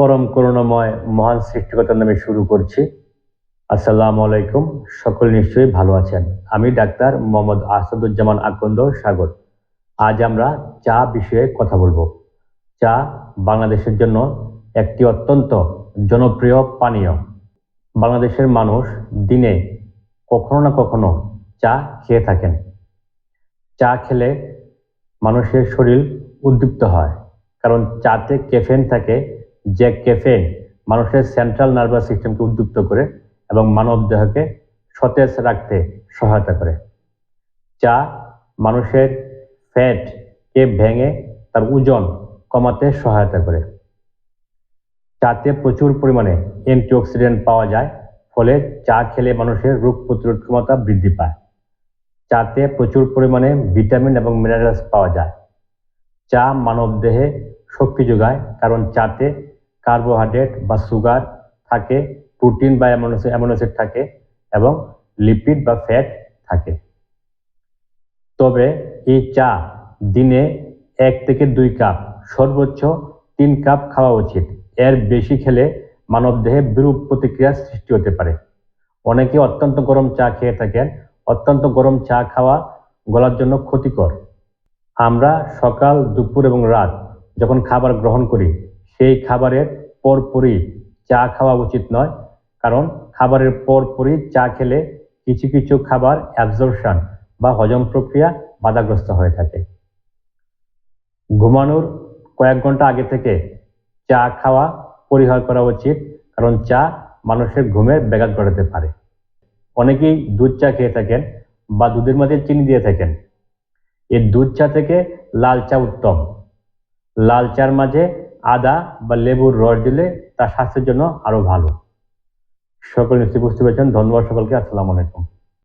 পরম করুণাময় মহান সৃষ্টিকতার নামে শুরু করছি। আসসালামু আলাইকুম। সকল নিশ্চয়ই ভালো আছেন। আমি ডাক্তার মোহাম্মদ আসাদুজ্জামান আকন্দ সাগর। আজ আমরা চা বিষয়ে কথা বলব। চা বাংলাদেশের জন্য একটি অত্যন্ত জনপ্রিয় পানীয়। বাংলাদেশের মানুষ দিনে কখনো না কখনো চা খেয়ে থাকেন। চা খেলে মানুষের শরীর উদ্দীপ্ত হয়। কারণ চাতে ক্যাফেন থাকে যে ক্যাফেন মানুষের সেন্ট্রাল নার্ভাস সিস্টেমকে উদ্দীপ্ত করে এবং মানব দেহকে সতেজ রাখতে সহায়তা করে। চা মানুষের ফ্যাটকে ভেঙে তার ওজন কমাতে সহায়তা করে। চাতে প্রচুর পরিমাণে অ্যান্টিঅক্সিডেন্ট পাওয়া যায়, ফলে চা খেলে মানুষের রোগ প্রতিরোধ ক্ষমতা বৃদ্ধি পায়। চাতে প্রচুর পরিমাণে ভিটামিন এবং মিনারেলস পাওয়া যায়। চা মানব দেহে শক্তি যোগায়, কারণ চাতে কার্বোহাইড্রেট বা সুগার থাকে, প্রোটিন বা অ্যামোনোসিড থাকে এবং লিপিড বা ফ্যাট থাকে। তবে এই চা দিনে এক থেকে দুই কাপ, সর্বোচ্চ তিন কাপ খাওয়া উচিত। এর বেশি খেলে মানবদেহে বিরূপ প্রতিক্রিয়া সৃষ্টি হতে পারে। অনেকে অত্যন্ত গরম চা খেয়ে থাকেন। অত্যন্ত গরম চা খাওয়া গলার জন্য ক্ষতিকর। আমরা সকাল, দুপুর এবং রাত যখন খাবার গ্রহণ করি সেই খাবারের পরপরই চা খাওয়া উচিত নয়। কারণ খাবারের পরপরই চা খেলে কিছু কিছু খাবার অ্যাবজর্পশন বা হজম প্রক্রিয়া বাধাগ্রস্ত হয়ে থাকে। ঘুমানোর কয়েক ঘণ্টা আগে থেকে চা খাওয়া পরিহার করা উচিত, কারণ চা মানুষের ঘুমের ব্যাঘাত ঘটাতে পারে। অনেকেই দুধ চা খেয়ে থাকেন বা দুধের মধ্যে চিনি দিয়ে থাকেন। এই দুধ চা থেকে লাল চা উত্তম। লাল চার মাঝে আদা বা লেবুর রস দিলে তার স্বাস্থ্যের জন্য আরও ভালো। সকল নিশ্চয়ই বুঝতে পেরেছেন। ধন্যবাদ সকলকে। আসসালামু আলাইকুম।